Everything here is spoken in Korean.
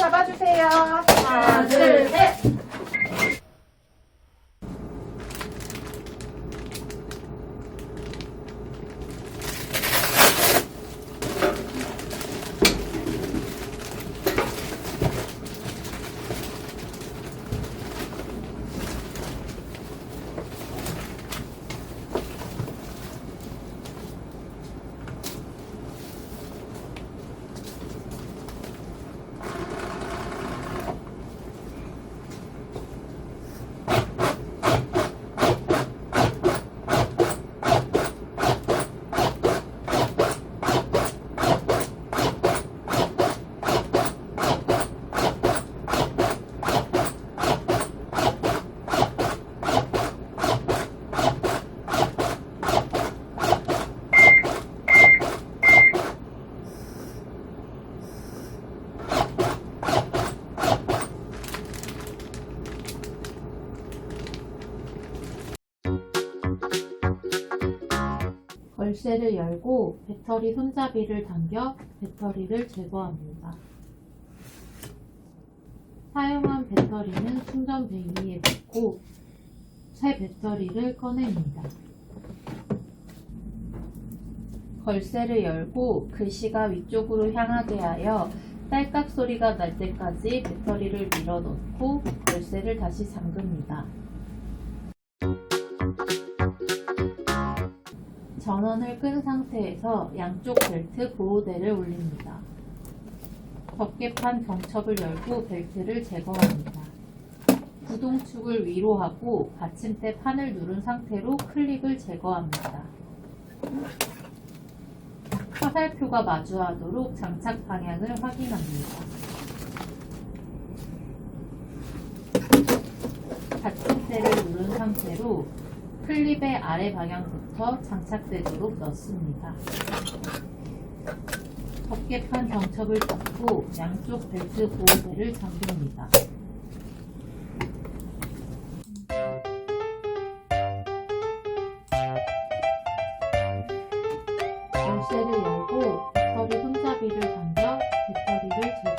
잡아주세요. 하나, 둘, 셋. 열쇠를 열고 배터리 손잡이를 당겨 배터리를 제거합니다. 사용한 배터리는 충전 베이에 넣고 새 배터리를 꺼냅니다. 걸쇠를 열고 글씨가 위쪽으로 향하게 하여 딸깍 소리가 날 때까지 배터리를 밀어 넣고 열쇠를 다시 잠급니다. 전원을 끈 상태에서 양쪽 벨트 보호대를 올립니다. 덮개판 경첩을 열고 벨트를 제거합니다. 구동축을 위로 하고 받침대 판을 누른 상태로 클립을 제거합니다. 화살표가 마주하도록 장착 방향을 확인합니다. 받침대를 누른 상태로 클립의 아래 방향부터 장착되도록 넣습니다. 덮개판 경첩을 잡고 양쪽 벨트 보호대를 잠깁니다. 열쇠를 열고 배터리 손잡이를 당겨 배터리를 제거